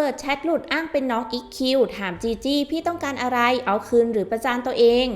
เปิดแชทหลุดอ้างเป็นน้องอีคิวถามจีจี้พี่ต้องการอะไรเอาคืนหรือประจานตัวเอง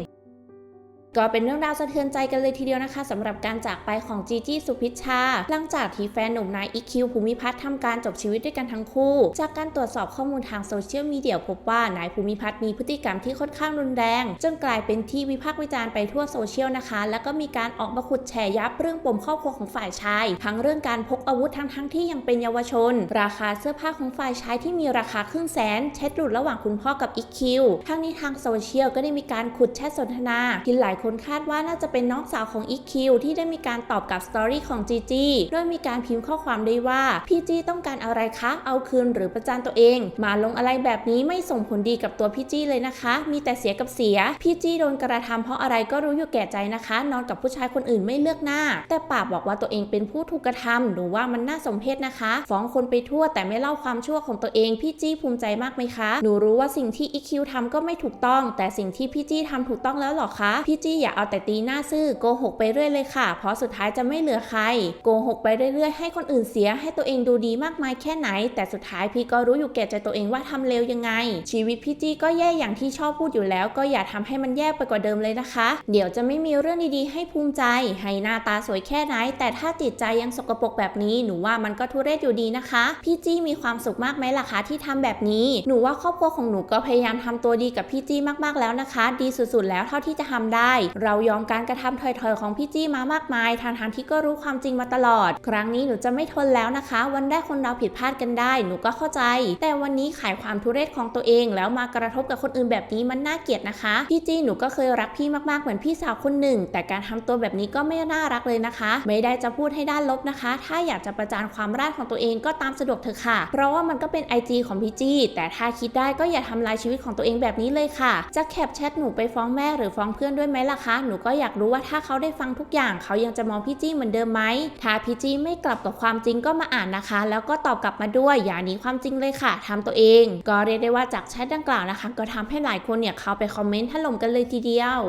ก็เป็นเรื่องราวสะเทือนใจกันเลยทีเดียวนะคะสำหรับการจากไปของจีจี้สุพิชชา หลังจากที่แฟนหนุ่มนายอีคิวภูมิพัฒน์ทำการจบชีวิตด้วยกันทั้งคู่ จากการตรวจสอบข้อมูลทางโซเชียลมีเดียพบว่านายภูมิพัฒน์มีพฤติกรรมที่ค่อนข้างรุนแรง จนกลายเป็นที่วิพากษ์วิจารณ์ไปทั่วโซเชียลนะคะ แล้วก็มีการออกมาขุดแฉยับเรื่องปมครอบครัวของฝ่ายชาย ทั้งเรื่องการพกอาวุธทั้งทั้งที่ยังเป็นเยาวชน ราคาเสื้อผ้าของฝ่ายชายที่มีราคาครึ่งแสนแชทหลุดระหว่างคุณพ่อกับอีคิวทั้งนี้ทางโซเชียลก็ได้มีการขุดแชทสนทนาที่หลายคนคาดว่าน่าจะเป็นน้องสาวของอีคิวที่ได้มีการตอบกับสตอรี่ของจีจีโดยมีการพิมพ์ข้อความได้ว่าพี่จีต้องการอะไรคะ เอาคืนหรือประจานตัวเอง มาลงอะไรแบบนี้ไม่ส่งผลดีกับตัวพี่จีเลยนะคะ มีแต่เสียกับเสีย พี่จีโดนกระทำเพราะอะไรก็รู้อยู่แก่ใจนะคะ นอนกับผู้ชายคนอื่นไม่เลือกหน้า แต่ปาบอกว่าตัวเองเป็นผู้ถูกกระทำหนูว่ามันน่าสมเพชนะคะ ฟ้องคนไปทั่วแต่ไม่เล่าความชั่วของตัวเองพี่จี้ภูมิใจมากไหมคะ หนูรู้ว่าสิ่งที่อีคิวทำก็ไม่ถูกต้อง แต่สิ่งที่พี่จี้ทำถูกต้องแล้วหรอคะพี่จีอย่าเอาแต่ตีหน้าซื่อโกหกไปเรื่อยเลยค่ะ เพราะสุดท้ายจะไม่เหลือใคร โกหกไปเรื่อยๆ ให้คนอื่นเสียให้ตัวเองดูดีมากมายแค่ไหน แต่สุดท้ายพี่ก็รู้อยู่แก่ใจตัวเองว่าทำเลวยังไง ชีวิตพี่จี้ก็แย่อย่างที่ชอบพูดอยู่แล้ว ก็อย่าทำให้มันแย่ไปกว่าเดิมเลยนะคะ เดี๋ยวจะไม่มีเรื่องดีๆ ให้ภูมิใจ ให้หน้าตาสวยแค่ไหน แต่ถ้าจิตใจยังสกปรกแบบนี้หนูว่ามันก็ทุเรศอยู่ดีนะคะ พี่จี้มีความสุขมากไหมล่ะคะที่ทำแบบนี้ หนูว่าครอบครัวของหนูก็พยายามทำตัวดีกับพี่จี้มากๆแล้วนะคะ ดีสุดๆแล้วเท่าที่จะทำได้เรายอมการกระทำถอยๆ ของพี่จี้มามากมายทางทางที่ก็รู้ความจริงมาตลอด ครั้งนี้หนูจะไม่ทนแล้วนะคะ วันแรกคนเราผิดพลาดกันได้ หนูก็เข้าใจ แต่วันนี้ขายความทุเรศของตัวเอง แล้วมากระทบกับคนอื่นแบบนี้มันน่าเกลียดนะคะ พี่จี้หนูก็เคยรักพี่มากๆเหมือนพี่สาวคนหนึ่ง แต่การทำตัวแบบนี้ก็ไม่น่ารักเลยนะคะ ไม่ได้จะพูดให้ด้านลบนะคะ ถ้าอยากจะประจานความราดของตัวเองก็ตามสะดวกเถอะค่ะ เพราะว่ามันก็เป็น IG ของพี่จี้แต่ถ้าคิดได้ก็อย่าทำลายชีวิตของตัวเองแบบนี้เลยค่ะ จะแคปแชทหนูไปฟ้องแม่หรือฟ้องเพื่อนด้วยไหมล่ะคะ หนูก็อยากรู้ว่าถ้าเขาได้ฟังทุกอย่าง เขายังจะมองพี่จี้เหมือนเดิมไหม ถ้าพี่จี้ไม่กลับกับความจริงก็มาอ่านนะคะ แล้วก็ตอบกลับมาด้วยอย่าหนีความจริงเลยค่ะทำตัวเอง ก็เรียกได้ว่าจากแชทดังกล่าวนะคะ ก็ทำให้หลายคนเนี่ยเข้าไปคอมเมนต์ถล่มกันเลยทีเดียว